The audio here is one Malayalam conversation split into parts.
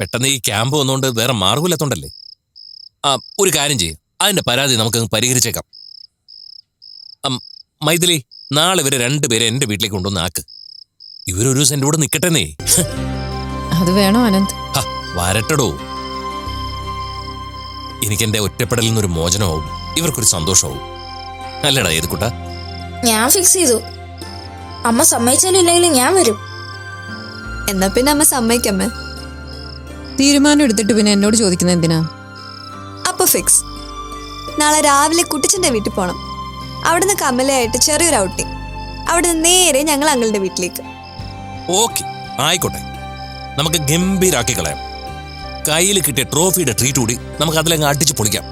പെട്ടെന്ന് ഈ ക്യാമ്പ് വന്നുകൊണ്ട് വേറെ മാർഗമില്ലാത്തോണ്ടല്ലേ ആ ഒരു കാര്യം ചെയ്യും. അതിന്റെ പരാതി നമുക്ക് പരിഹരിച്ചേക്കാം. മൈഥിലി നാളെ ഇവരെ രണ്ടുപേരെ എന്റെ വീട്ടിലേക്ക് കൊണ്ടുവന്ന് ആക്ക്. ഇവരൊരു ദിവസം എന്റെ കൂടെ നിൽക്കട്ടെന്നേ അത് വേണോ അനന്ത്? വരട്ടടോ. എനിക്ക് എന്റെ ഒറ്റപ്പെടലിൽ നിന്നൊരു മോചനമാവും. ഇവർക്കൊരു സന്തോഷമാവും. അല്ലടാ ഏത് കുട്ട? ഞാൻ ഫിക്സ് ചെയ്തു. അമ്മ സമ്മതിച്ചാലും ഇല്ലെങ്കിലും ഞാൻ വരും. എന്നാ പിന്നെ അമ്മ സമ്മതിക്കമ്മേ. തീരുമാനം എടുത്തിട്ട് പിന്നെ എന്നോട് ചോദിക്കുന്നത് എന്തിനാ? അപ്പൊ ഫിക്സ് നാളെ രാവിലെ കുട്ടിച്ചന്റെ വീട്ടിൽ പോണം. അവിടുന്ന് കമലയായിട്ട് ചെറിയൊരു ഔട്ടിങ് അവിടുന്ന് നേരെ ഞങ്ങൾ അങ്ങളുടെ വീട്ടിലേക്ക്. ഓക്കെ ആയിക്കോട്ടെ. നമുക്ക് ഗംഭീരാക്കി കളയാം. കയ്യിൽ കിട്ടിയ ട്രോഫിയുടെ ട്രീറ്റ് കൂടി നമുക്ക് അതിലങ്ങ് അടിച്ച് പൊളിക്കാം.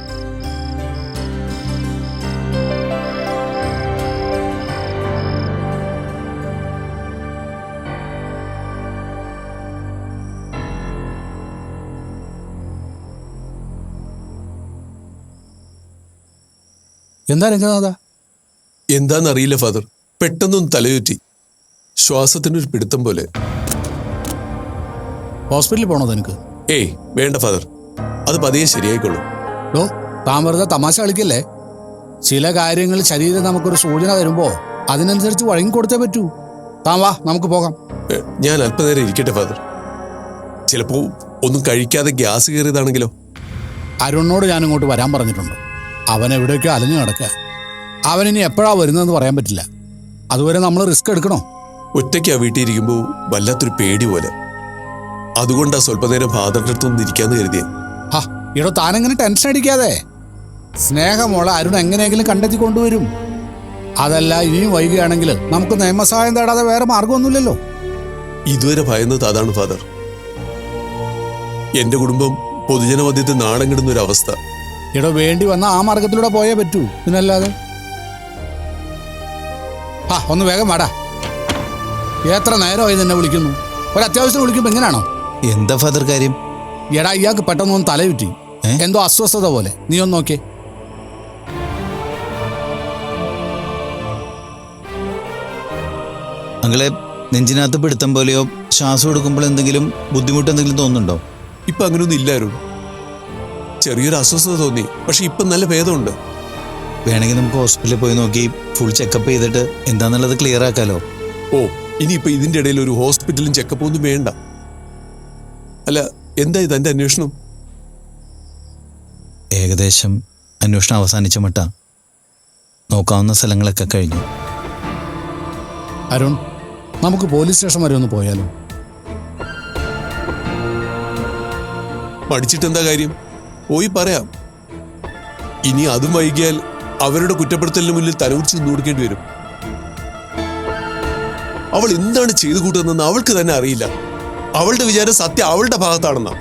എന്താ രംഗനാഥ എന്താന്നറിയില്ല ഫാദർ. പെട്ടെന്നൊന്ന് തലയുറ്റി. ശ്വാസത്തിനൊരു പിടുത്തം പോലെ. ഹോസ്പിറ്റലിൽ പോണോ തനിക്ക് ഏയ് വേണ്ട ഫാദർ. അത് പതിയെ ശരിയായിക്കൊള്ളും ഡോ താൻ വെറുതെ തമാശ കളിക്കല്ലേ? ചില കാര്യങ്ങൾ ശരീരം നമുക്കൊരു സൂചന തരുമ്പോ അതിനനുസരിച്ച് വഴങ്ങിക്കൊടുത്തേ പറ്റൂ. താൻ വാ നമുക്ക് പോകാം. ഞാൻ അല്പനേരം ഇരിക്കട്ടെ ഫാദർ. ചിലപ്പോ ഒന്നും കഴിക്കാതെ ഗ്യാസ് കയറിയതാണെങ്കിലോ? അരുണിനോട് ഞാൻ ഇങ്ങോട്ട് വരാൻ പറഞ്ഞിട്ടുണ്ട്. അവൻ എവിടെയൊക്കെ അലഞ്ഞു നടക്കുക. അവനിനി എപ്പോഴാ വരുന്നതെന്ന് പറയാൻ പറ്റില്ല. അതുവരെ നമ്മൾ റിസ്ക് എടുക്കണോ? ഒറ്റയ്ക്കാ വീട്ടിൽ ഇരിക്കുമ്പോൾ വല്ലാത്തൊരു പേടി പോലെ. അതുകൊണ്ടാ സ്വല്പനേരം ഫാദറിന്റെ അടുത്തൊന്നും ഇരിക്കാന്ന് കരുതിയേ. ഹാ ഇടോ താനെങ്ങനെ ടെൻഷൻ അടിക്കാതെ? സ്നേഹമോളെ അരുൺ എങ്ങനെയെങ്കിലും കണ്ടെത്തി കൊണ്ടുവരും. അതല്ല ഇനിയും വൈകുകയാണെങ്കിൽ നമുക്ക് നിയമസഹായം തേടാതെ വേറെ മാർഗമൊന്നുമില്ലല്ലോ ഇതുവരെ ഭയന്നത് അതാണ് ഫാദർ. എന്റെ കുടുംബം പൊതുജനമധ്യത്തിൽ നാണം കിടുന്ന ഒരു അവസ്ഥ ഇടോ വേണ്ടി വന്ന ആ മാർഗത്തിലൂടെ പോയേ പറ്റൂ. പിന്നല്ലാതെ ആ ഒന്ന് വേഗം വാടാ. എത്ര നേരമായി നിന്നെ വിളിക്കുന്നു? ഒരു അത്യാവശ്യം വിളിക്കുമ്പോ എങ്ങനെയാണോ എന്താ ഫാദർ കാര്യം? എടാ ഇയാൾക്ക് പെട്ടെന്ന് ഒന്ന് തലയുറ്റി. എന്തോ അസ്വസ്ഥത പോലെ. നീ ഒന്ന് നോക്കേ അങ്ങളെ നെഞ്ചിനകത്ത് പിടുത്തം പോലെയോ ശ്വാസം എടുക്കുമ്പോൾ എന്തെങ്കിലും ബുദ്ധിമുട്ട് എന്തെങ്കിലും തോന്നുന്നുണ്ടോ? ഇപ്പൊ അങ്ങനെയൊന്നും ഇല്ലായിരുന്നു ചെറിയൊരു അസ്വസ്ഥത തോന്നി. പക്ഷെ ഇപ്പം നല്ല ഭേദമുണ്ട്. വേണമെങ്കിൽ നമുക്ക് ഹോസ്പിറ്റലിൽ പോയി നോക്കി ഫുൾ ചെക്കപ്പ് ചെയ്തിട്ട് എന്താന്നുള്ളത് ക്ലിയർ ആക്കാലോ? ഓ ഇനിയിപ്പോ ഇതിന്റെ ഇടയിൽ ഒരു ഹോസ്പിറ്റലും ചെക്കപ്പ് ഒന്നും വേണ്ട. അല്ല എന്താ ഇത് എന്റെ അന്വേഷണം? ഏകദേശം അന്വേഷണം അവസാനിച്ച മട്ട. നോക്കാവുന്ന സ്ഥലങ്ങളൊക്കെ കഴിഞ്ഞു. അരുൺ നമുക്ക് പോലീസ് സ്റ്റേഷൻ വരെ ഒന്ന് പോയാലോ? പഠിച്ചിട്ട് എന്താ കാര്യം? പോയി പറയാം. ഇനി അതും വൈകിയാൽ അവരുടെ കുറ്റപ്പെടുത്തലിന് മുന്നിൽ തലകുറിച്ച് നിന്ന് കൊടുക്കേണ്ടി വരും. അവൾ എന്താണ് ചെയ്തു കൂട്ടുന്നതെന്ന് അവൾക്ക് തന്നെ അറിയില്ല. അവളുടെ വിചാരം സത്യം അവളുടെ ഭാഗത്താണെന്നാ.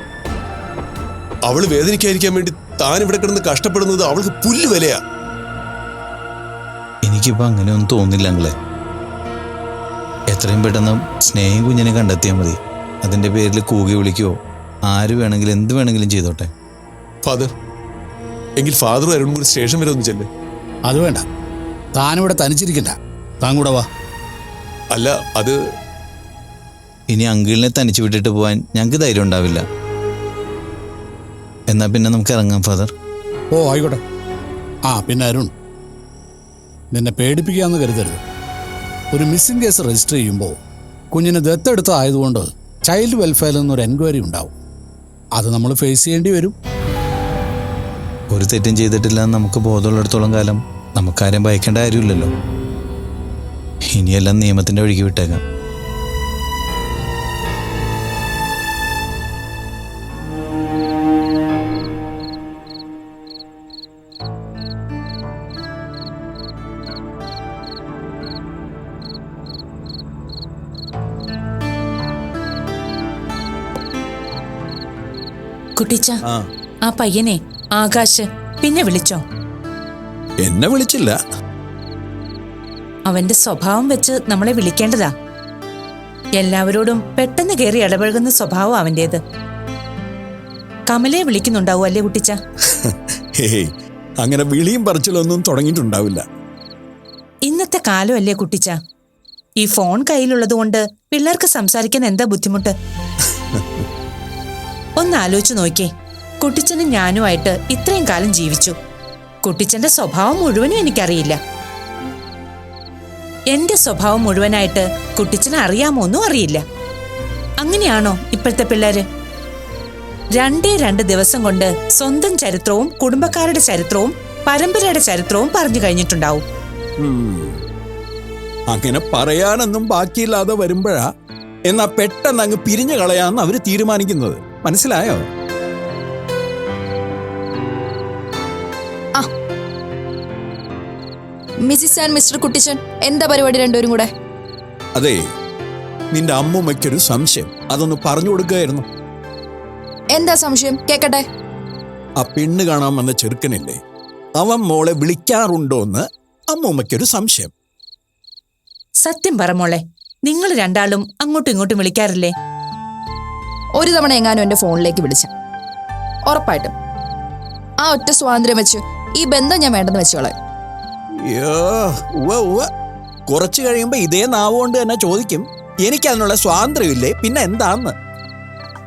അവൾ വേദനിക്കാതിരിക്കാൻ വേണ്ടി താൻ ഇവിടെ കിടന്ന് കഷ്ടപ്പെടുന്നത് അവൾക്ക് പുല്ല് വിലയാ. എനിക്കിപ്പോ അങ്ങനെയൊന്നും തോന്നില്ല അങ്ങളെ എത്രയും പെട്ടെന്ന് സ്നേഹം കുഞ്ഞിനെ കണ്ടെത്തിയാൽ മതി. അതിന്റെ പേരിൽ കൂകി വിളിക്കുകയോ ആര് വേണമെങ്കിലും എന്ത് വേണമെങ്കിലും ചെയ്തോട്ടെ. ഫാദർ എങ്കിൽ ഫാദർ അരുൺ കൂടി സ്റ്റേഷൻ വരെ ഒന്ന് ചെല്ല്. അത് വേണ്ട. താനിവിടെ തനിച്ചിരിക്കണ്ട. താൻ കൂടെ വാ. അല്ല അത് ഇനി അങ്കിളിനെ തനിച്ച് വിട്ടിട്ട് പോകാൻ ഞങ്ങൾക്ക് ധൈര്യം ഉണ്ടാവില്ല. എന്നാ പിന്നെ നമുക്ക് ഇറങ്ങാം ഫാദർ ഓ ആയിക്കോട്ടെ. ആ പിന്നെ അരുൺ നിന്നെ പേടിപ്പിക്കാന്ന് കരുതരുത്. ഒരു മിസ്സിംഗ് കേസ് രജിസ്റ്റർ ചെയ്യുമ്പോൾ കുഞ്ഞിന് ദത്തെടുത്തതായതുകൊണ്ട് ചൈൽഡ് വെൽഫെയറിൽ നിന്നൊരു എൻക്വയറി ഉണ്ടാവും. അത് നമ്മൾ ഫേസ് ചെയ്യേണ്ടി വരും. ഒരു തെറ്റും ചെയ്തിട്ടില്ല എന്ന് നമുക്ക് ബോധമുള്ളിടത്തോളം കാലം നമുക്കാരും ഭയക്കേണ്ട കാര്യമില്ലല്ലോ. ഇനിയെല്ലാം നിയമത്തിന്റെ വഴിക്ക് വിട്ടേക്കാം. കുട്ടിച്ച ആ. ആ പയ്യനെ ആകാശ്. പിന്നെ വിളിച്ചോ? എന്നെ വിളിച്ചില്ല. അവന്റെ സ്വഭാവം വെച്ച് നമ്മളെ വിളിക്കേണ്ടതാ. എല്ലാവരോടും പെട്ടെന്ന് കയറി ഇടപഴകുന്ന സ്വഭാവം അവന്റേത്. കമലയെ വിളിക്കുന്നുണ്ടാവും അല്ലേ കുട്ടിച്ച? ഹേയ് അങ്ങനെ വിളിയും പറച്ചിലൊന്നും തുടങ്ങിയിട്ടുണ്ടാവില്ല. ഇന്നത്തെ കാലം അല്ലേ കുട്ടിച്ച? ഈ ഫോൺ കയ്യിലുള്ളത് കൊണ്ട് പിള്ളേർക്ക് സംസാരിക്കാൻ എന്താ ബുദ്ധിമുട്ട്? ഒന്ന് ആലോചിച്ചു നോക്കിയേ. കുട്ടിച്ചനും ഞാനുമായിട്ട് ഇത്രയും കാലം ജീവിച്ചു. കുട്ടിച്ചന്റെ സ്വഭാവം മുഴുവനും എനിക്കറിയില്ല. എന്റെ സ്വഭാവം മുഴുവനായിട്ട് കുട്ടിച്ചനെ അറിയാമോ ഒന്നും അറിയില്ല. അങ്ങനെയാണോ ഇപ്പോഴത്തെ പിള്ളേര്? രണ്ടേ രണ്ട് ദിവസം കൊണ്ട് സ്വന്തം ചരിത്രവും കുടുംബക്കാരുടെ ചരിത്രവും പരമ്പരയുടെ ചരിത്രവും പറഞ്ഞു കഴിഞ്ഞിട്ടുണ്ടാവും. അങ്ങനെ പറയാനൊന്നും ബാക്കിയില്ലാതെ വരുമ്പോഴാ എന്നാ പെട്ടെന്ന് അങ്ങ് പിരിഞ്ഞു കളയാന്ന് അവർ തീരുമാനിക്കുന്നത്. മനസ്സിലായോ? മിസ്സിസ് ആൻഡ് മിസ്റ്റർ കുട്ടിച്ചൻ എന്താ പരിപാടി രണ്ടുപേരും കൂടെ? അതെ നിന്റെ അമ്മൂമ്മയ്ക്കൊരു സംശയം. അതൊന്ന് പറഞ്ഞു കൊടുക്കുകയായിരുന്നു എന്താ സംശയം? കേക്കട്ടെ. ആ പെണ്ണ് കാണാൻ വന്ന ചെറുക്കനില്ലേ? അവൻ മോളെ വിളിക്കാറുണ്ടോ എന്ന് അമ്മൂമ്മയ്ക്കൊരു സംശയം. സത്യം പറ മോളെ. നിങ്ങൾ രണ്ടാളും അങ്ങോട്ടും ഇങ്ങോട്ടും വിളിക്കാറില്ലേ? ഒരു തവണ എങ്ങാനും എന്റെ ഫോണിലേക്ക് വിളിച്ച. ഉറപ്പായിട്ടും. ആ ഒറ്റ സ്വാതന്ത്ര്യം വെച്ച് ഈ ബന്ധം ഞാൻ വേണ്ടെന്ന് വെച്ചോളെ. കുറച്ചു കഴിയുമ്പോ ഇതേ നാവ് കൊണ്ട് തന്നെ ചോദിക്കും. എനിക്ക് അതിനുള്ള സ്വാതന്ത്ര്യമില്ലേ? പിന്നെ എന്താന്ന്?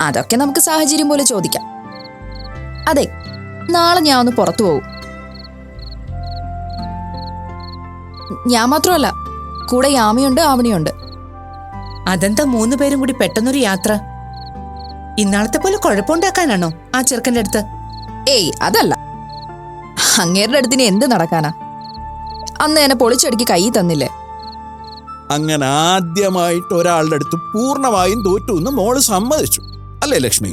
അതൊക്കെ നമുക്ക് സാഹചര്യം പോലെ ചോദിക്കാം. അതെ നാളെ ഞാൻ ഒന്ന് പുറത്തു പോകും ഞാൻ മാത്രമല്ല കൂടെ യാമിയുണ്ട് ആവണിയുണ്ട് അതെന്താ മൂന്ന് പേരും കൂടി പെട്ടെന്നൊരു യാത്ര? ഇന്നാളത്തെ പോലെ കുഴപ്പമുണ്ടാക്കാനാണോ ആ ചെറുക്കന്റെ അടുത്ത്? ഏയ് അതല്ല. അങ്ങേരുടെ അടുത്തിന് എന്ത് നടക്കാനാ? അന്ന് എന്നെ പൊളിച്ചടുക്കി കൈ തന്നില്ലേ? അങ്ങനെ ആദ്യമായിട്ട് ഒരാളുടെ അടുത്ത് പൂർണമായും തോറ്റു എന്ന് മോൾ സമ്മതിച്ചു. അല്ലേ ലക്ഷ്മി?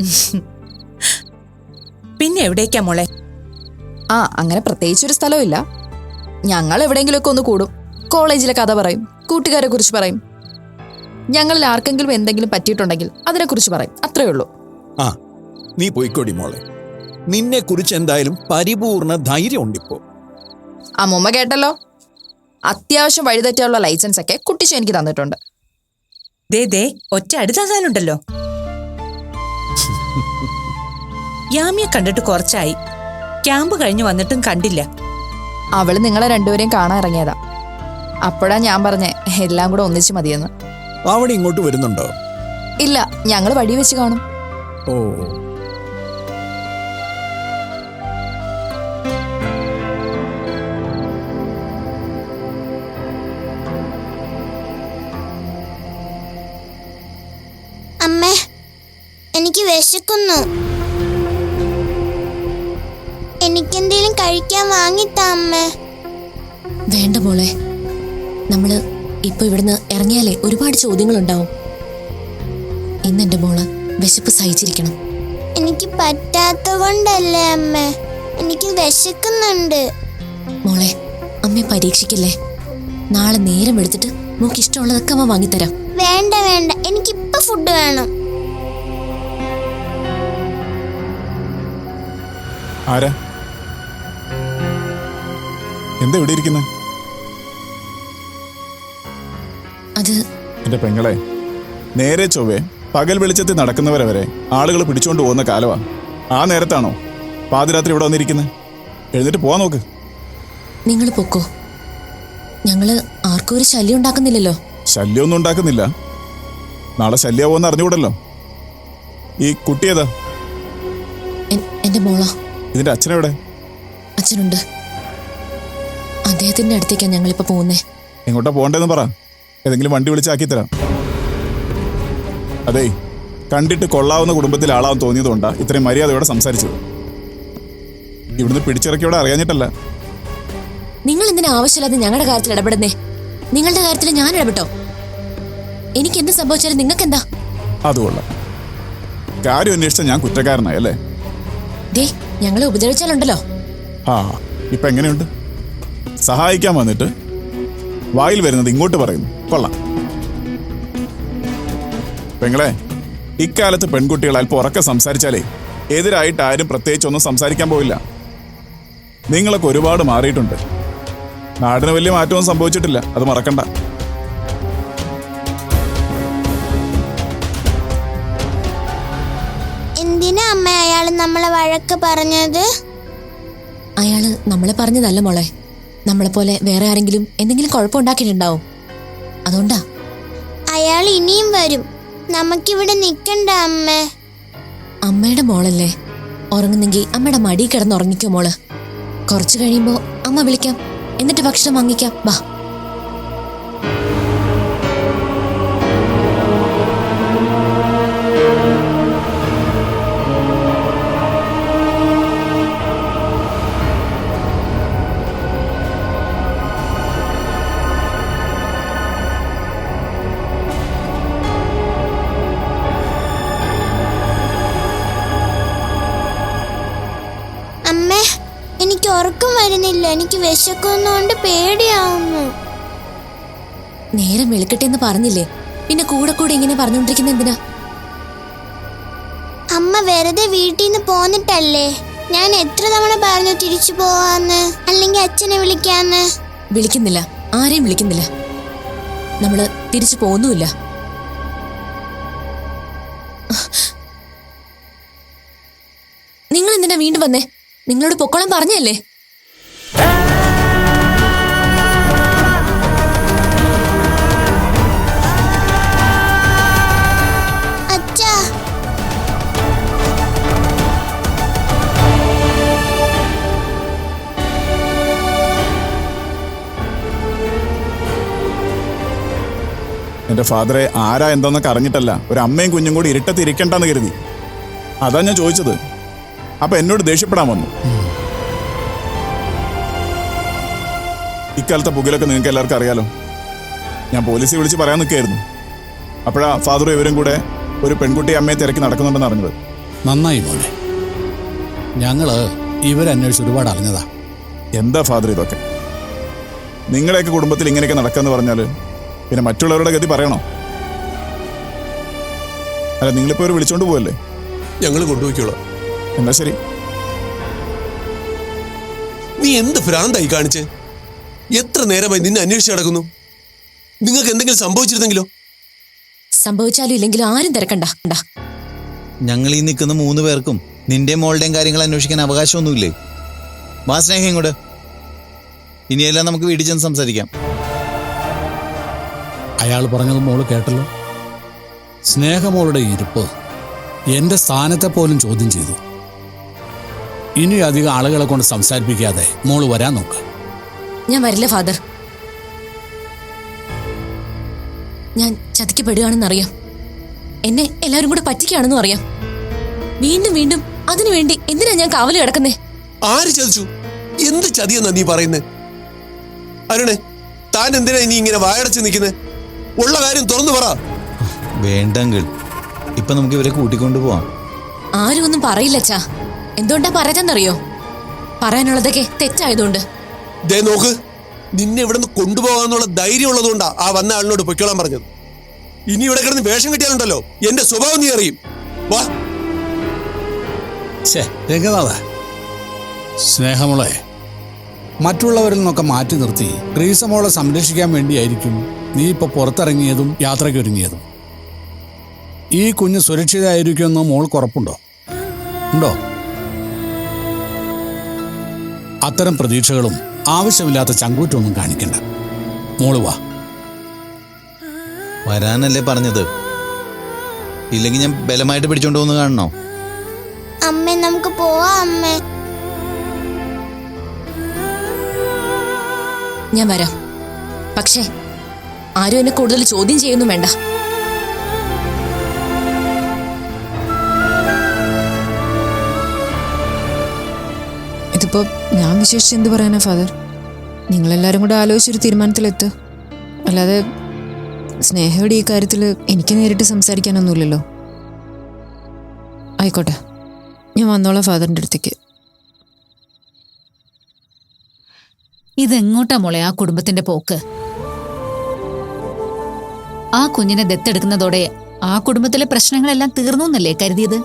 പിന്നെ എവിടേക്കാ മോളെ? ആ അങ്ങനെ പ്രത്യേകിച്ചൊരു സ്ഥലമില്ല ഞങ്ങൾ എവിടെയെങ്കിലുമൊക്കെ ഒന്ന് കൂടും. കോളേജിലെ കഥ പറയും കൂട്ടുകാരെ കുറിച്ച് പറയും. ഞങ്ങളിൽ ആർക്കെങ്കിലും എന്തെങ്കിലും പറ്റിയിട്ടുണ്ടെങ്കിൽ അതിനെക്കുറിച്ച് പറയും. അത്രേ ഉള്ളൂ. ആ നീ പോയിക്കോടി മോളെ. നിന്നെ കുറിച്ച് എന്തായാലും പരിപൂർണ ധൈര്യം ഉണ്ടിപ്പോ അമ്മൂമ്മ കേട്ടല്ലോ? അത്യാവശ്യം വഴിതെറ്റാനുള്ള ലൈസൻസ് ഒക്കെ കുട്ടിച്ചു എനിക്ക് തന്നിട്ടുണ്ട്. ദേ ദേ ഒറ്റ അടി തന്നാലുണ്ടല്ലോ യാമിയെ കണ്ടിട്ട് കുറച്ചായി. ക്യാമ്പ് കഴിഞ്ഞു വന്നിട്ടും കണ്ടില്ല. അവൾ നിങ്ങളെ രണ്ടുപേരെയും കാണാൻ ഇറങ്ങിയതാ. അപ്പോഴാ ഞാൻ പറഞ്ഞേ എല്ലാം കൂടെ ഒന്നിച്ച് മതിയെന്ന്. ഇങ്ങോട്ട് വരുന്നുണ്ടോ? ഇല്ല ഞങ്ങൾ വഴി വെച്ച് കാണും. ഓ. വിശക്കുന്നു എനിക്കെന്തേലും കഴിക്കാൻ വാങ്ങിത്താ അമ്മേ. വേണ്ട മോളെ. നമ്മൾ ഇപ്പൊ ഇവിടുന്ന് ഇറങ്ങിയാലേ ഒരുപാട് ചോദ്യങ്ങളുണ്ടാവും. ഇന്ന് എന്റെ മോൾ വിശപ്പ് സഹിച്ചിരിക്കണം. എനിക്ക് പറ്റാത്ത കൊണ്ടല്ലേ അമ്മ. എനിക്ക് വിശക്കുന്നുണ്ട്. മോളെ അമ്മ പരീക്ഷിക്കല്ലേ? നാളെ നേരം എടുത്തിട്ട് നോക്കിഷ്ടമുള്ളതൊക്കെ അമ്മ വാങ്ങിത്തരാം. വേണ്ട വേണ്ട. എനിക്കിപ്പൊ ഫുഡ് വേണം. ആരാ? എന്താ ഇവിടെ ഇരിക്കുന്നത് അത് എന്റെ പെങ്ങളെ നേരെ ചൊവ്വേ പകൽ വെളിച്ചത്തിൽ നടക്കുന്നവരെ വരെ ആളുകൾ പിടിച്ചുകൊണ്ട് പോകുന്ന കാലമാ ആ നേരത്താണോ പാതിരാത്രി ഇവിടെ വന്നിരിക്കുന്നത് എഴുന്നേറ്റ് പോവാൻ നോക്ക്. നിങ്ങൾ പൊക്കോ. ഞങ്ങൾ ആർക്കും ഒരു ശല്യം ഉണ്ടാക്കുന്നില്ലല്ലോ. ശല്യമൊന്നും ഉണ്ടാക്കുന്നില്ല. നാളെ ശല്യാവോന്ന് അറിഞ്ഞുകൂടല്ലോ. ഈ കുട്ടിയേതാ എന്റെ മോളാ. ഇതിന്റെ അച്ഛനെവിടെ? അച്ഛനുണ്ട്. അദ്ദേഹത്തിന്റെ അടുത്തേക്കാ ഞങ്ങളിപ്പോ പോകുന്നേ. എങ്ങോട്ടാ പോകണ്ടെന്ന് പറ. ഏതെങ്കിലും വണ്ടി വിളിച്ചാക്കി തരാം. അതെ കണ്ടിട്ട് കൊള്ളാവുന്ന കുടുംബത്തിൽ ആളാവാൻ തോന്നിയതുകൊണ്ടാ ഇത്രയും മര്യാദയോടെ സംസാരിച്ചത്. ഇവിടുന്ന് പിടിച്ചിറക്കിയോടെ അറിയാഞ്ഞിട്ടല്ല. നിങ്ങൾ എന്തിനാ ആവശ്യമില്ലാതെ ഞങ്ങളുടെ കാര്യത്തിൽ ഇടപെടുന്നേ? നിങ്ങളുടെ കാര്യത്തിൽ ഞാൻ ഇടപെട്ടോ? എനിക്ക് എന്ത് സംഭവിച്ചാലും നിങ്ങൾക്ക് എന്താ അതുകൊള്ളാം കാര്യം അന്വേഷിച്ച ഞാൻ കുറ്റക്കാരനായല്ലേ ദേ ഞങ്ങളെ ഉപദ്രവിച്ചാലുണ്ടല്ലോ. ആ ഇപ്പൊ എങ്ങനെയുണ്ട്? സഹായിക്കാൻ വന്നിട്ട് വായിൽ വരുന്നത് ഇങ്ങോട്ട് പറയുന്നു. കൊള്ളാം. പെങ്ങളെ ഇക്കാലത്ത് പെൺകുട്ടികൾ അല്പം ഉറക്കെ സംസാരിച്ചാലേ എതിരായിട്ട് ആരും പ്രത്യേകിച്ച് ഒന്നും സംസാരിക്കാൻ പോയില്ല നിങ്ങളൊക്കെ ഒരുപാട് മാറിയിട്ടുണ്ട്. നാടിന് വലിയ മാറ്റമൊന്നും സംഭവിച്ചിട്ടില്ല. അത് മറക്കണ്ട. വഴക്ക് പറഞ്ഞത്? അയാൾ നമ്മളെ പറഞ്ഞതല്ല മോളെ. നമ്മളെ പോലെ വേറെ ആരെങ്കിലും എന്തെങ്കിലും കുഴപ്പമുണ്ടാക്കിയിട്ടുണ്ടാവും. അതുകൊണ്ടാ. അയാൾ ഇനിയും വരും. നമുക്കിവിടെ നിക്കണ്ട അമ്മേ. അമ്മയുടെ മോളല്ലേ? ഉറങ്ങുന്നെങ്കിൽ അമ്മയുടെ മടി കിടന്ന് ഉറങ്ങിക്കോ മോൾ. കുറച്ചു കഴിയുമ്പോ അമ്മ വിളിക്കാം. എന്നിട്ട് ഭക്ഷണം വാങ്ങിക്കാം. വാ. ഉറക്കം വരുന്നില്ല. എനിക്ക് വിശക്കുന്നോണ്ട് പേടിയാവുന്നു. നേരം വെളുക്കട്ടെ എന്ന് പറഞ്ഞില്ലേ? പിന്നെ കൂടെ കൂടെ ഇങ്ങനെ പറഞ്ഞുകൊണ്ടിരിക്കുന്ന എന്തിനാ? അമ്മ വെറുതെ വീട്ടിൽ നിന്ന് പോന്നിട്ടല്ലേ? ഞാൻ എത്ര തവണ പറഞ്ഞു തിരിച്ചു പോവാന്ന്? അല്ലെങ്കിൽ അച്ഛനെ വിളിക്കാന്ന്? വിളിക്കുന്നില്ല. ആരെയും വിളിക്കുന്നില്ല. നമ്മൾ തിരിച്ചു പോകുന്നുമില്ല നിങ്ങൾ എന്തിനാ വീണ്ടും വന്നേ? നിങ്ങളോട് പൊക്കോളം പറഞ്ഞല്ലേ? എന്റെ ഫാദറെ ആരാ എന്തെന്നൊക്കെ അറിഞ്ഞിട്ടല്ല. ഒരു അമ്മയും കുഞ്ഞും കൂടി ഇരുട്ടത്ത് ഇരിക്കണ്ടെന്ന് കരുതി. അതാ ഞാൻ ചോദിച്ചത്. അപ്പൊ എന്നോട് ദേഷ്യപ്പെടാൻ വന്നു. ഇക്കാലത്തെ പുകിലൊക്കെ നിങ്ങൾക്ക് എല്ലാവർക്കും അറിയാലോ. ഞാൻ പോലീസിൽ വിളിച്ച് പറയാൻ നിൽക്കുകയായിരുന്നു. അപ്പോഴാ ഫാദറും ഇവരും കൂടെ ഒരു പെൺകുട്ടി അമ്മയെ തിരക്കി നടക്കുന്നുണ്ടെന്ന് അറിഞ്ഞത്. നന്നായി മോനെ. ഞങ്ങൾ ഇവരന്വേഷിച്ച് ഒരുപാട് അറിഞ്ഞതാ. എന്താ ഫാദർ ഇതൊക്കെ? നിങ്ങളെയൊക്കെ കുടുംബത്തിൽ ഇങ്ങനെയൊക്കെ നടക്കാന്ന് പറഞ്ഞാൽ പിന്നെ മറ്റുള്ളവരുടെ ഗതി പറയണോ? അല്ല നിങ്ങളിപ്പോ ഒരു വിളിച്ചോണ്ട് പോവല്ലേ? ഞങ്ങൾ കൊണ്ടുപോയിക്കോളാം. എന്നാ ശരി. നീ എന്ത് ഭ്രാന്തായി കാണിച്ച്? എത്ര നേരമായി നിന്നെ അന്വേഷിച്ച് നടക്കുന്നു? നിങ്ങൾക്ക് എന്തെങ്കിലും സംഭവിച്ചിരുന്നെങ്കിലോ? സംഭവിച്ചാലും ഇല്ലെങ്കിലും ആരും തിരക്കണ്ട. ണ്ടാ. ഞങ്ങൾ ഈ നിൽക്കുന്ന മൂന്ന് പേർക്കും നിന്റെ മോളുടെയും കാര്യങ്ങൾ അന്വേഷിക്കാൻ അവകാശമൊന്നുമില്ലേ? വാ സ്നേഹം ഇങ്ങോട്ട്. ഇനിയെല്ലാം നമുക്ക് വീട്ടിൽ ചെന്ന് സംസാരിക്കാം. അയാൾ പറഞ്ഞത് മോൾ കേട്ടല്ലോ? സ്നേഹമോളുടെ ഇരിപ്പ് എന്റെ സ്ഥാനത്തെ പോലും ചോദ്യം ചെയ്തു. ഇനി അധികം ആളുകളെ കൊണ്ട് സംസാരിപ്പിക്കാതെ മോൾ വരാൻ നോക്ക്. ഞാൻ വരില്ല ഫാദർ. ഞാൻ ചതിക്കപ്പെടുകയാണെന്നറിയാം. എന്നെ എല്ലാവരും കൂടെ പറ്റിക്കുകയാണെന്നും അറിയാം. വീണ്ടും വീണ്ടും അതിനുവേണ്ടി എന്തിനാ ഞാൻ കാവൽ കിടക്കുന്നേ? ആര് ചതിച്ചു? എന്ത് ചതിയെന്നാ നീ പറയുന്നേ? അരുണേ താൻ എന്തിനാ ഇനി ഇങ്ങനെ വായടച്ച് നിൽക്കുന്നത് ഉള്ള കാര്യം തുറന്നു പറ. വേണ്ടെങ്കിൽ ഇപ്പൊ നമുക്ക് ഇവരെ കൂട്ടിക്കൊണ്ടു പോവാം. ആരും ഒന്നും പറയില്ല അച്ഛാ. എന്തുകൊണ്ടാ പറയാതെന്നറിയോ പറയാനുള്ളതൊക്കെ തെറ്റായതുകൊണ്ട്. ദേ നോക്ക് നിന്നെ ഇവിടെ നിന്ന് കൊണ്ടുപോകാന്നുള്ള ധൈര്യം ഉള്ളതുകൊണ്ടാ ആ വന്ന ആളിനോട് പൊയ്ക്കോളാൻ പറഞ്ഞത്. ഇനി ഇവിടെ കിടന്ന് വേഷം കിട്ടിയാലുണ്ടല്ലോ എന്റെ സ്വഭാവം നീ അറിയും. വാ. രംഗനാഥ സ്നേഹമോളെ മറ്റുള്ളവരിൽ നിന്നൊക്കെ മാറ്റി നിർത്തി ട്രീസമോളെ സംരക്ഷിക്കാൻ വേണ്ടിയായിരിക്കും നീ ഇപ്പൊ പുറത്തിറങ്ങിയതും യാത്രയ്ക്ക് ഒരുങ്ങിയതും. ഈ കുഞ്ഞ് സുരക്ഷിതമായിരിക്കുമെന്ന് മോൾക്ക് ഉറപ്പുണ്ടോ? ഉണ്ടോ? അത്തരം പ്രതീക്ഷകളും ആവശ്യമില്ലാത്ത ചങ്കൂറ്റൊന്നും കാണിക്കണ്ട. മോൾ വാ. വരാനല്ലേ പറഞ്ഞത്? ഇല്ലെങ്കിൽ ഞാൻ ബലമായിട്ട് പിടിച്ചോണ്ട് പോകുന്ന കാണണോ? അമ്മേ നമുക്ക് പോവാ അമ്മേ. ഞാൻ വരാം. പക്ഷേ ആരും എന്നെ കൂടുതൽ ചോദ്യം ചെയ്യുന്നു വേണ്ട. ഇതിപ്പോ ഞാൻ വിശേഷിച്ച് എന്ത് പറയാനാ ഫാദർ? നിങ്ങളെല്ലാരും കൂടെ ആലോചിച്ചൊരു തീരുമാനത്തിലെത്ത്. അല്ലാതെ സ്നേഹയുടെ ഈ കാര്യത്തിൽ എനിക്ക് നേരിട്ട് സംസാരിക്കാനൊന്നുമില്ലല്ലോ. ആയിക്കോട്ടെ. ഞാൻ വന്നോളാം ഫാദറിന്റെ അടുത്തേക്ക്. ഇതെങ്ങോട്ടാ മോളെ ആ കുടുംബത്തിന്റെ പോക്ക്? ആ കുഞ്ഞിനെ ദത്തെടുക്കുന്നതോടെ ആ കുടുംബത്തിലെ പ്രശ്നങ്ങളെല്ലാം തീർന്നു എന്നല്ലേ കരുതിയത്?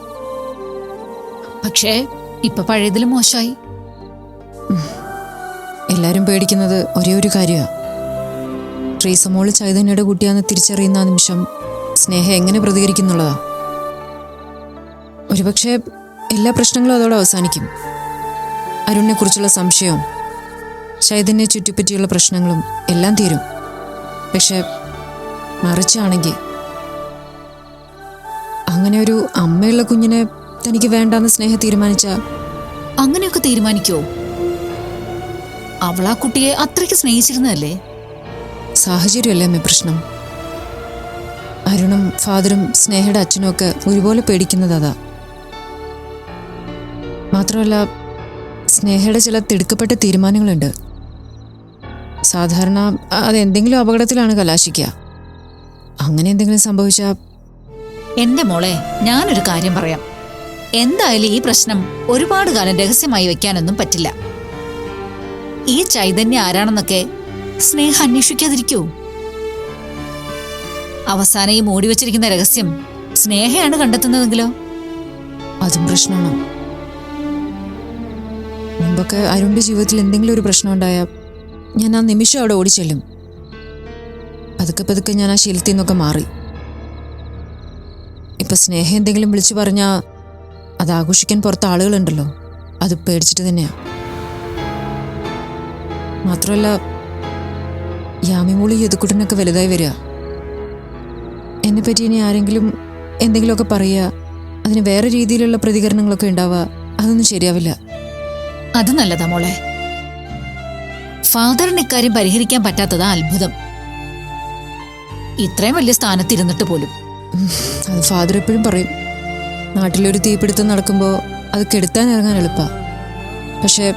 പക്ഷേ ഇപ്പൊ പഴയതിലും മോശമായി. എല്ലാരും പേടിക്കുന്നത് ഒരേ ഒരു കാര്യമാണ് ട്രീസമോൾ ചൈതന്യയുടെ കുട്ടിയാന്ന് തിരിച്ചറിയുന്ന നിമിഷം സ്നേഹ എങ്ങനെ പ്രതികരിക്കുന്നുള്ളതാ? ഒരുപക്ഷെ എല്ലാ പ്രശ്നങ്ങളും അതോടെ അവസാനിക്കും. അരുണിനെ കുറിച്ചുള്ള സംശയവും ചൈതന്യെ ചുറ്റിപ്പറ്റിയുള്ള പ്രശ്നങ്ങളും എല്ലാം തീരും. പക്ഷെ മറിച്ചാണെങ്കിൽ. അങ്ങനെ ഒരു അമ്മയുള്ള കുഞ്ഞിനെ തനിക്ക് വേണ്ടാന്ന് സ്നേഹ തീരുമാനിച്ച അങ്ങനെയൊക്കെ തീരുമാനിക്കോ? അവൾ ആ കുട്ടിയെ അത്രയ്ക്ക് സ്നേഹിച്ചിരുന്നതല്ലേ? സാഹചര്യമല്ലേ അമ്മ പ്രശ്നം. അരുണും ഫാദറും സ്നേഹയുടെ അച്ഛനും ഒക്കെ ഒരുപോലെ പേടിക്കുന്നത്. അതാ മാത്രമല്ല സ്നേഹയുടെ ചില തിടുക്കപ്പെട്ട തീരുമാനങ്ങളുണ്ട്. സാധാരണ അതെന്തെങ്കിലും അപകടത്തിലാണ് കലാശിക്കുക. അങ്ങനെ എന്തെങ്കിലും സംഭവിച്ച? എന്റെ മോളെ ഞാനൊരു കാര്യം പറയാം. എന്തായാലും ഈ പ്രശ്നം ഒരുപാട് കാലം രഹസ്യമായി വെക്കാനൊന്നും പറ്റില്ല. ഈ ചൈതന്യ ആരാണെന്നൊക്കെ സ്നേഹ അന്വേഷിക്കാതിരിക്കൂ. അവസാനം ഈ മൂടി വച്ചിരിക്കുന്ന രഹസ്യം സ്നേഹയാണ് കണ്ടെത്തുന്നതെങ്കിലോ? അതും പ്രശ്നമാണ് മുമ്പൊക്കെ അരുണിന്റെ ജീവിതത്തിൽ എന്തെങ്കിലും ഒരു പ്രശ്നം ഉണ്ടായാൽ ഞാൻ ആ നിമിഷം അവിടെ ഓടിച്ചെല്ലും. പതുക്കെ പതുക്കെ ഞാൻ ആ ശീലത്തിൽ നിന്നൊക്കെ മാറി. ഇപ്പൊ സ്നേഹം എന്തെങ്കിലും വിളിച്ചു പറഞ്ഞാൽ അത് ആഘോഷിക്കാൻ പുറത്ത് ആളുകളുണ്ടല്ലോ. അത് പേടിച്ചിട്ട് തന്നെയാ. മാത്രമല്ല യാമിമൂളി യതുക്കുട്ടനൊക്കെ വലുതായി വരിക. എന്നെ പറ്റി ഇനി ആരെങ്കിലും എന്തെങ്കിലുമൊക്കെ പറയുക അതിന് വേറെ രീതിയിലുള്ള പ്രതികരണങ്ങളൊക്കെ ഉണ്ടാവുക അതൊന്നും ശരിയാവില്ല. അത് നല്ലതാ മോളെ. ഫാദറിന് ഇക്കാര്യം പരിഹരിക്കാൻ പറ്റാത്തതാ അത്ഭുതം. ഇത്രയും വലിയ സ്ഥാനത്തിരുന്നിട്ട് പോലും. അത് ഫാദർ എപ്പോഴും പറയും. നാട്ടിലൊരു തീപിടുത്തം നടക്കുമ്പോൾ അത് കെടുത്താൻ ഇറങ്ങാൻ എളുപ്പാ. പക്ഷേ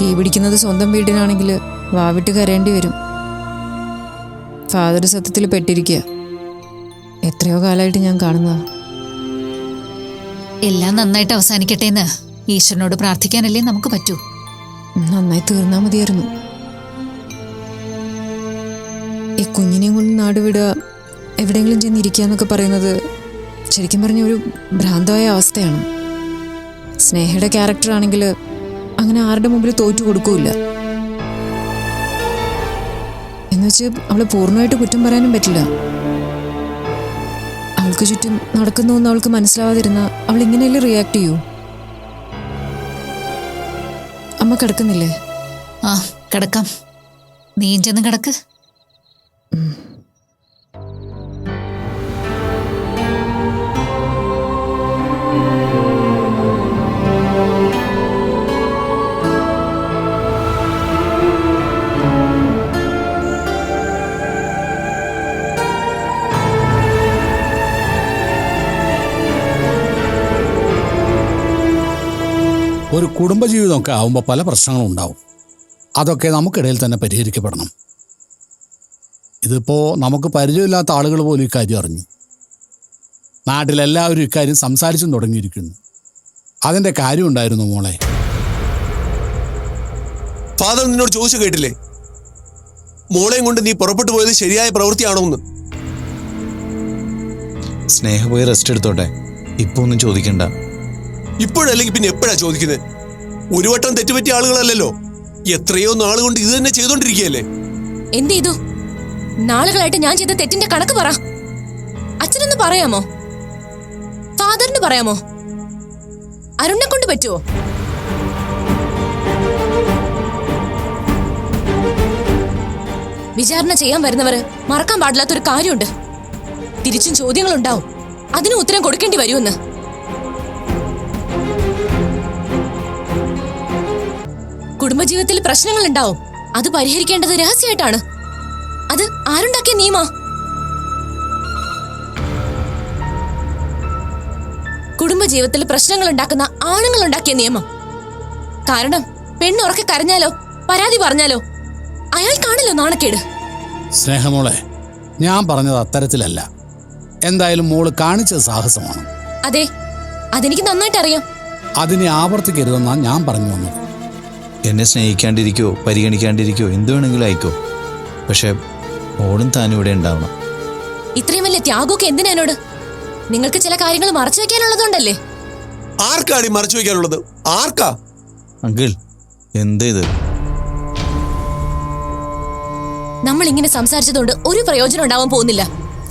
തീ പിടിക്കുന്നത് സ്വന്തം വീട്ടിലാണെങ്കിൽ വാവിട്ട് കരയേണ്ടി വരും. ഫാദർ സത്യത്തിൽ പെട്ടിരിക്കുക എത്രയോ കാലമായിട്ട് ഞാൻ കാണുന്നതാ. എല്ലാം നന്നായിട്ട് അവസാനിക്കട്ടെ എന്ന് ഈശ്വരനോട് പ്രാർത്ഥിക്കാനല്ലേ നമുക്ക് പറ്റൂ? നന്നായി തീർന്നാ മതിയായിരുന്നു. ഈ കുഞ്ഞിനെയും കൊണ്ട് നാട് വിടുക എവിടെയെങ്കിലും ചെന്ന് ഇരിക്കുക എന്നൊക്കെ പറയുന്നത് ശരിക്കും പറഞ്ഞ ഒരു ഭ്രാന്തമായ അവസ്ഥയാണ്. സ്നേഹയുടെ ക്യാരക്ടർ ആണെങ്കിൽ അങ്ങനെ ആരുടെ മുമ്പിൽ തോറ്റു കൊടുക്കൂല എന്നുവെച്ച് അവളെ പൂർണമായിട്ട് കുറ്റം പറയാനും പറ്റില്ല. അവൾക്ക് ചുറ്റും നടക്കുന്നു എന്ന് അവൾക്ക് മനസ്സിലാവാതിരുന്ന അവൾ ഇങ്ങനെയല്ലേ റിയാക്ട് ചെയ്യൂ? അമ്മ കിടക്കുന്നില്ലേ? ആ കിടക്കാം. നീ ചെന്ന് കിടക്ക്. ഒരു കുടുംബജീവിതമൊക്കെ ആവുമ്പോൾ പല പ്രശ്നങ്ങളും ഉണ്ടാവും അതൊക്കെ നമുക്കിടയിൽ തന്നെ പരിഹരിക്കപ്പെടണം. ഇതിപ്പോൾ നമുക്ക് പരിചയമില്ലാത്ത ആളുകൾ പോലും ഇക്കാര്യം അറിഞ്ഞു. നാട്ടിലെല്ലാവരും ഇക്കാര്യം സംസാരിച്ചും തുടങ്ങിയിരിക്കുന്നു. അതിന്റെ കാര്യമുണ്ടായിരുന്നു മോളെ. ഫാദർ നിന്നോട് ചോദിച്ചു കേട്ടില്ലേ? മോളെയും കൊണ്ട് നീ പുറപ്പെട്ടു പോയത് ശരിയായ പ്രവൃത്തിയാണോ എന്ന് സ്നേഹ പോയി റെസ്റ്റ് എടുത്തോട്ടെ. ഇപ്പൊ ഒന്നും ചോദിക്കണ്ട. ഇപ്പോഴല്ലെങ്കിൽ പിന്നെ എപ്പോഴാ ചോദിക്കുന്നത് ഒരു വട്ടം തെറ്റുപറ്റിയ ആളുകളല്ലല്ലോ. എത്രയോ നാളുകൊണ്ട് ഇത് തന്നെ ചെയ്തോണ്ടിരിക്കുകയല്ലേ? എന്ത് ചെയ്തു? നാളുകളായിട്ട് ഞാൻ ചെയ്ത തെറ്റിന്റെ കണക്ക് പറ. അച്ഛനൊന്ന് പറയാമോ? ഫാദറിന് പറയാമോ? അരുണിനെ കൊണ്ട് പറ്റുമോ വിചാരണ ചെയ്യാൻ വരുന്നവര് മറക്കാൻ പാടില്ലാത്തൊരു കാര്യമുണ്ട്. തിരിച്ചും ചോദ്യങ്ങളുണ്ടാവും. അതിന് ഉത്തരം കൊടുക്കേണ്ടി വരുമെന്ന്. കുടുംബജീവിതത്തിൽ പ്രശ്നങ്ങൾ ഉണ്ടാവും അത് പരിഹരിക്കേണ്ടത് രഹസ്യമായിട്ടാണ്. അത് ആരുണ്ടാക്കിയ നിയമ കുടുംബജീവിതത്തിൽ പ്രശ്നങ്ങൾ ഉണ്ടാക്കുന്ന ആണുങ്ങൾ ഉണ്ടാക്കിയ നിയമം. കാരണം പെണ്ണുറക്കെ കരഞ്ഞാലോ പരാതി പറഞ്ഞാലോ അയാൾ കാണില്ലോ നാണക്കേട്. സ്നേഹമോളെ ഞാൻ പറഞ്ഞത് അത്തരത്തിലല്ല. എന്തായാലും മോൾ കാണിച്ചത് സാഹസമാണ്. അതെ അതെനിക്ക് നന്നായിട്ട് അറിയാം. അതിനെ ആവർത്തിക്കരുതെന്നാ ഞാൻ പറഞ്ഞു വന്നത്. എന്നെ സ്നേഹിക്കാണ്ടിരിക്കോ പരിഗണിക്കാണ്ടിരിക്കോ എന്ത് വേണമെങ്കിലും ആയിക്കോ. പക്ഷെ മോളും താനും ഇവിടെ ഉണ്ടാവണം. ഇത്രയും വലിയ ത്യാഗമൊക്കെ എന്തിനാ എന്നോട്? നിങ്ങൾക്ക് ചില കാര്യങ്ങൾ മറച്ചു വെക്കാനുള്ളതുകൊണ്ടല്ലേ? ആർക്കാണ് ഈ മറച്ചു വെക്കാനുള്ളത്? ആർക്കാ? അങ്കിൾ എന്തേത് ഇത്? നമ്മൾ ഇങ്ങനെ സംസാരിച്ചതുകൊണ്ട് ഒരു പ്രയോജനം ഉണ്ടാവാൻ പോകുന്നില്ല.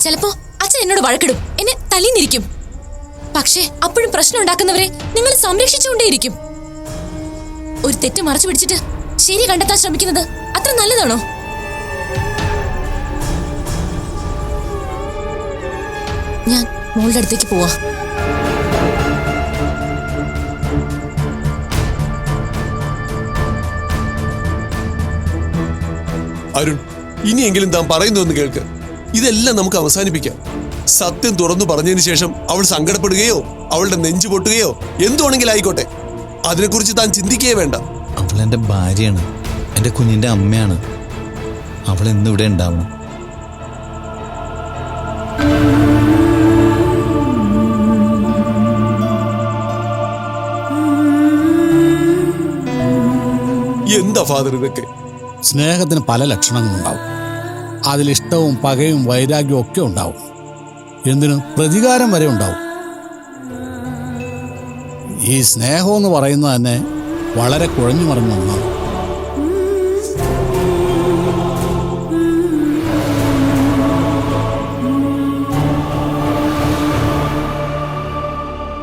ചിലപ്പോ അച്ഛൻ എന്നോട് വഴക്കിടും. എന്നെ തല്ലിന്നിരിക്കും. പക്ഷേ അപ്പോഴും പ്രശ്നം ഉണ്ടാക്കുന്നവരെ നിങ്ങൾ സംരക്ഷിച്ചുകൊണ്ടേയിരിക്കും. ഒരു തെറ്റ് മറച്ചു പിടിച്ചിട്ട് ശരി കണ്ടെത്താൻ ശ്രമിക്കുന്നത് അത്ര നല്ലതാണോ? ഞാൻ മോളുടെ അടുത്തേക്ക് പോവാ. അരുൺ ഇനിയെങ്കിലും താൻ പറയുന്നുവെന്ന് കേൾക്ക്. ഇതെല്ലാം നമുക്ക് അവസാനിപ്പിക്കാം. സത്യം തുറന്നു പറഞ്ഞതിന് ശേഷം അവൾ സങ്കടപ്പെടുകയോ അവളുടെ നെഞ്ചു പൊട്ടുകയോ എന്തുവാണെങ്കിലും ആയിക്കോട്ടെ. അതിനെക്കുറിച്ച് താൻ ചിന്തിക്കുകയേ വേണ്ട. അവൾ എന്റെ ഭാര്യയാണ് എന്റെ കുഞ്ഞിന്റെ അമ്മയാണ്. അവൾ ഇന്നിവിടെ ഉണ്ടാവണം എന്താ ഫാദർ ഇതൊക്കെ? സ്നേഹത്തിന് പല ലക്ഷണങ്ങളുണ്ടാവും അതിലിഷ്ടവും പകയും വൈരാഗ്യവും ഒക്കെ ഉണ്ടാവും. എന്തിനും? പ്രതികാരം വരെ ഉണ്ടാവും. ഈ സ്നേഹം എന്ന് പറയുന്നത് തന്നെ വളരെ കുഴഞ്ഞു മറിഞ്ഞ ഒന്നാണ്.